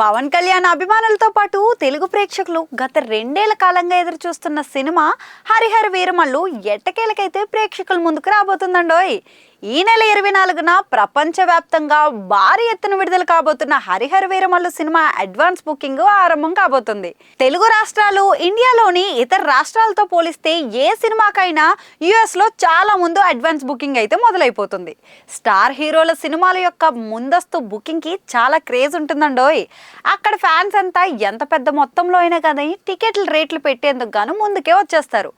పవన్ కళ్యాణ్ అభిమానులతో పాటు తెలుగు ప్రేక్షకులు గత రెండేళ్ళ కాలంగా ఎదురు చూస్తున్న సినిమా హరిహర వీరమల్లు ఎట్టకేలకైతే ప్రేక్షకుల ముందుకు రాబోతుందండోయ్. ఈ నెల ఇరవై నాలుగున ప్రపంచవ్యాప్తంగా భారీ ఎత్తున విడుదల కాబోతున్న Harihara Veeramallu cinema advance booking ఆరంభం కాబోతుంది. తెలుగు రాష్ట్రాలు ఇండియాలోని ఇతర రాష్ట్రాలతో పోలిస్తే ఏ సినిమాకైనా యుఎస్లో చాలా ముందు అడ్వాన్స్ బుకింగ్ అయితే మొదలైపోతుంది. స్టార్ హీరోల సినిమాల యొక్క ముందస్తు బుకింగ్కి చాలా క్రేజ్ ఉంటుందండోయ్. అక్కడ ఫ్యాన్స్ అంతా ఎంత పెద్ద మొత్తంలో అయినా కానీ టికెట్ల రేట్లు పెట్టేందుకు గాను ముందుకే వచ్చేస్తారు.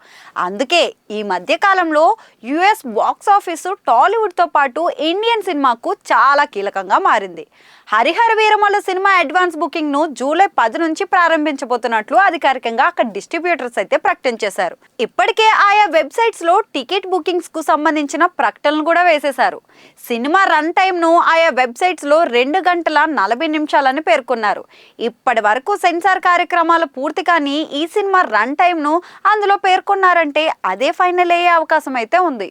అందుకే ఈ మధ్య కాలంలో యుఎస్ బాక్స్ ఆఫీసు బాలీవుడ్తో పాటు ఇండియన్ సినిమాకు చాలా కీలకంగా మారింది. హరిహర వీరమల్ల సినిమా అడ్వాన్స్ బుకింగ్ను జూలై పది నుంచి ప్రారంభించబోతున్నట్లు అధికారికంగా అక్కడ డిస్ట్రిబ్యూటర్స్ అయితే ప్రకటించేశారు ఇప్పటికే ఆయా వెబ్సైట్స్లో టికెట్ బుకింగ్స్కు సంబంధించిన ప్రకటనలు కూడా వేసేశారు. సినిమా రన్ టైమ్ను ఆయా వెబ్సైట్స్లో రెండు గంటల నలభై నిమిషాలని పేర్కొన్నారు. ఇప్పటి వరకు సెన్సార్ కార్యక్రమాలు పూర్తి కానీ ఈ సినిమా రన్ టైమ్ను అందులో పేర్కొన్నారంటే అదే ఫైనల్ అయ్యే అవకాశం అయితే ఉంది.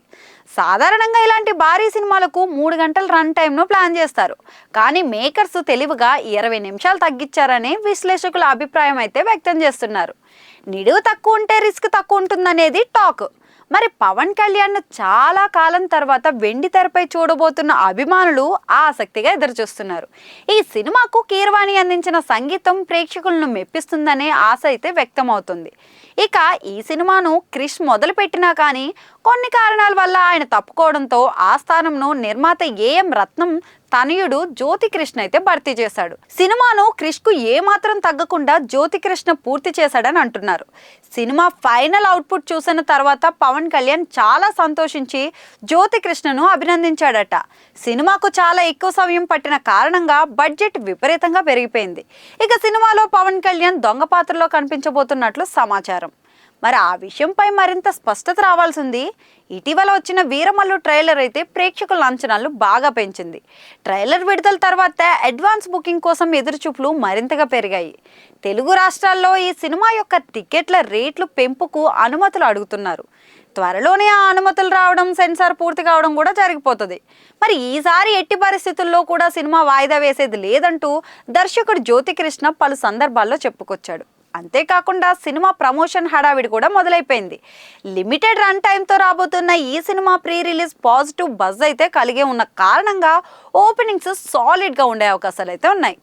సాధారణంగా ఇలాంటి భారీ సినిమాలకు మూడు గంటల రన్ టైంను ప్లాన్ చేస్తారు. కానీ మేకర్స్ తెలివిగా ఇరవై నిమిషాలు తగ్గించారని విశ్లేషకుల అభిప్రాయం అయితే వ్యక్తం చేస్తున్నారు. నిడువు తక్కువ ఉంటే రిస్క్ తక్కువ ఉంటుందనేది టాక్. మరి పవన్ కళ్యాణ్ చాలా కాలం తర్వాత వెండి తెరపై చూడబోతున్న అభిమానులు ఆసక్తిగా ఎదురుచూస్తున్నారు. ఈ సినిమాకు కీర్వాణి అందించిన సంగీతం ప్రేక్షకులను మెప్పిస్తుందనే ఆశ అయితే వ్యక్తమవుతుంది. ఇక ఈ సినిమాను క్రిష్ మొదలుపెట్టినా కానీ కొన్ని కారణాల వల్ల ఆయన తప్పుకోవడంతో ఆ స్థానంను నిర్మాత ఏఎం రత్నం తనయుడు జ్యోతి కృష్ణ అయితే భర్తీ చేశాడు. సినిమాను క్రిష్కు ఏమాత్రం తగ్గకుండా జ్యోతి కృష్ణ పూర్తి చేశాడని అంటున్నారు. సినిమా ఫైనల్ అవుట్పుట్ చూసిన తర్వాత పవన్ కళ్యాణ్ చాలా సంతోషించి జ్యోతి కృష్ణను అభినందించాడట. సినిమాకు చాలా ఎక్కువ సమయం పట్టిన కారణంగా బడ్జెట్ విపరీతంగా పెరిగిపోయింది. ఇక సినిమాలో పవన్ కళ్యాణ్ దొంగ పాత్రలో కనిపించబోతున్నట్లు సమాచారం. మరి ఆ విషయంపై మరింత స్పష్టత రావాల్సింది. ఇటీవల వచ్చిన వీరమల్లు ట్రైలర్ అయితే ప్రేక్షకుల అంచనాలు బాగా పెంచింది. ట్రైలర్ విడుదల తర్వాత అడ్వాన్స్ బుకింగ్ కోసం ఎదురుచూపులు మరింతగా పెరిగాయి. తెలుగు రాష్ట్రాల్లో ఈ సినిమా యొక్క టికెట్ల రేట్లు పెంపుకు అనుమతులు అడుగుతున్నారు. త్వరలోనే ఆ అనుమతులు రావడం సెన్సార్ పూర్తి కావడం కూడా జరిగిపోతుంది. మరి ఈసారి ఎట్టి పరిస్థితుల్లో కూడా సినిమా వాయిదా వేసేది లేదంటూ దర్శకుడు జ్యోతికృష్ణ పలు సందర్భాల్లో చెప్పుకొచ్చాడు. అంతేకాకుండా సినిమా ప్రమోషన్ హడావిడి కూడా మొదలైపోయింది. లిమిటెడ్ రన్ టైంతో రాబోతున్న ఈ cinema pre release positive buzz అయితే కలిగి ఉన్న కారణంగా ఓపెనింగ్స్ సాలిడ్గా ఉండే అవకాశాలు అయితే ఉన్నాయి.